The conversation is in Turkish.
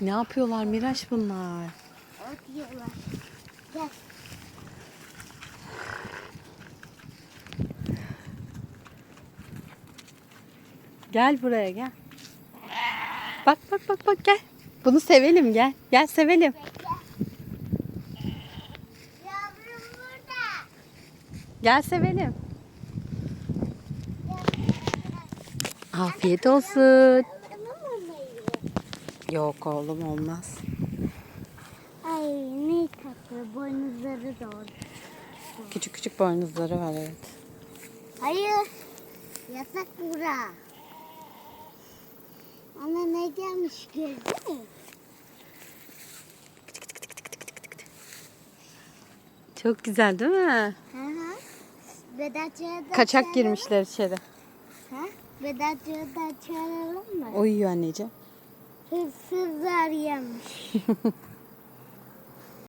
Ne yapıyorlar Miraç bunlar? Gel buraya gel. Bak bak bak bak gel. Bunu sevelim gel. Gel sevelim. Gel sevelim. Afiyet olsun. Yok oğlum olmaz. Ay ne tatlı boynuzları da oldu. Küçük küçük boynuzları var evet. Hayır. Yasak bura. Ana ne gelmiş gördün mü? Çok güzel değil mi? Hı hı. Da Kaçak girmişler içeri. Ha? Vedatçıya da çağıralım mı? Uyuyor anneciğim. Hırsızlar yemiş.